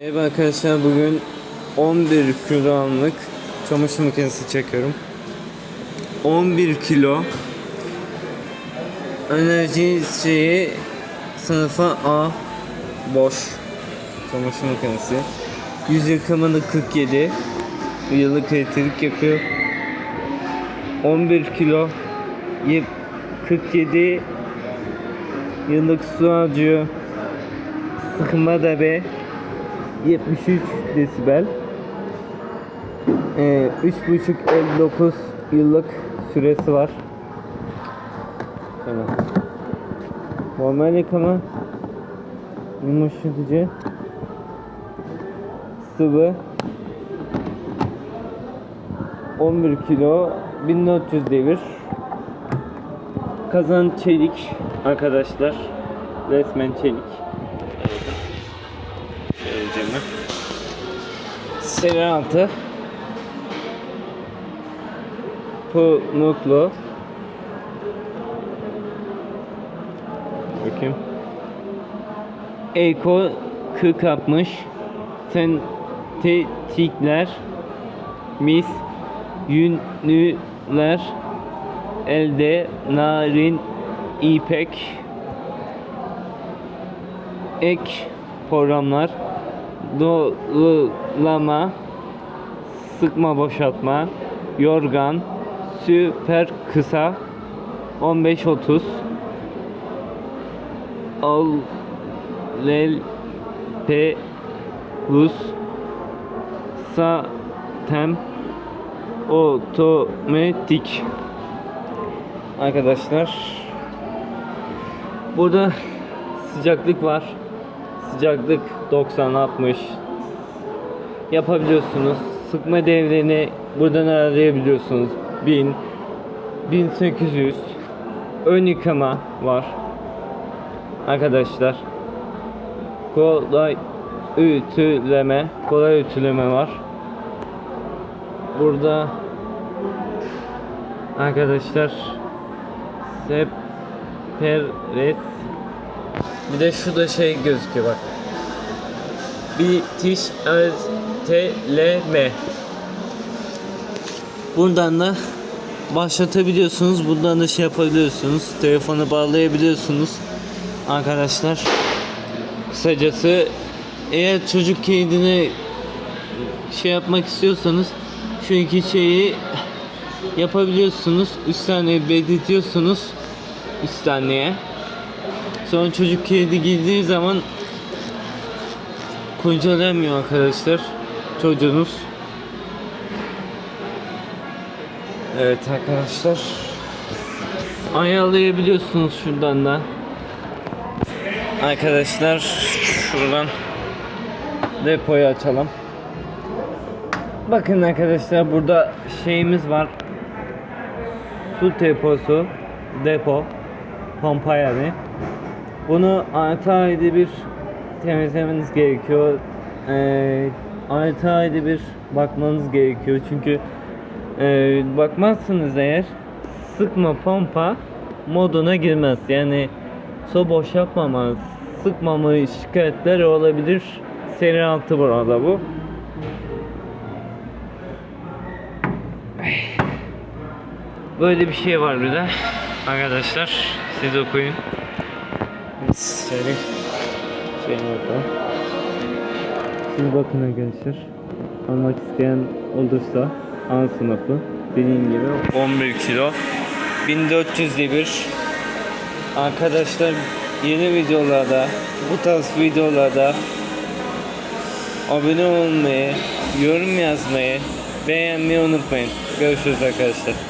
Merhaba arkadaşlar bugün 11 kiloluk çamaşır makinesi çekiyorum. 11 kilo enerji şeyi sınıfa A boş çamaşır makinesi. Yüz yıkamada 47 yıllık elektrik yapıyor. 11 kilo yip- 47 yıllık su harcıyor. Sıkma da be 73 desibel. Ee, 3.5-59 yıllık süresi var. Tamam. Normal yıkama yumuşatıcı sıvı 11 kilo 1400 devir kazan çelik arkadaşlar resmen çelik Şöyle Seri altı. Pamuklu Bakayım. Eko 40 60 Sentetikler. Mis. Yünlüler. Elde. Narin. İpek. Ek programlar dolulama, sıkma boşaltma, yorgan, süper kısa 15-30 al lel pe rus sa tem otomatik. Arkadaşlar burada sıcaklık var sıcaklık 90-60 yapabiliyorsunuz. Sıkma devrini buradan ayarlayabiliyorsunuz. 1000 1800 ön yıkama var. Arkadaşlar kolay ütüleme kolay ütüleme var. Burada arkadaşlar seperes bir de şurada şey gözüküyor bak. Bitiş erteleme. Buradan da başlatabiliyorsunuz. Buradan da şey yapabiliyorsunuz. Telefonu bağlayabiliyorsunuz. Arkadaşlar. Kısacası eğer çocuk kendine şey yapmak istiyorsanız şu iki şeyi yapabiliyorsunuz. 3 tane bekletiyorsunuz. 3 taneye. Sonra çocuk kedi girdiği zaman kurcalayamıyor arkadaşlar çocuğunuz. Evet arkadaşlar. Ayarlayabiliyorsunuz şuradan da. Arkadaşlar şuradan depoyu açalım. Bakın arkadaşlar burada şeyimiz var. Su deposu, depo, pompa yani. Bunu 6 ayda bir temizlemeniz gerekiyor. Ee, 6 ayda bir bakmanız gerekiyor. Çünkü e, bakmazsınız eğer sıkma pompa moduna girmez. Yani su boş yapmama, sıkmama şikayetler olabilir. Seri altı burada bu. Böyle bir şey var bir de. Arkadaşlar siz okuyun. Seri şey bakalım. Siz bakın arkadaşlar. Almak isteyen olursa A sınıfı dediğim gibi 11 kilo 1400 bir Arkadaşlar yeni videolarda bu tarz videolarda abone olmayı, yorum yazmayı, beğenmeyi unutmayın. Görüşürüz arkadaşlar.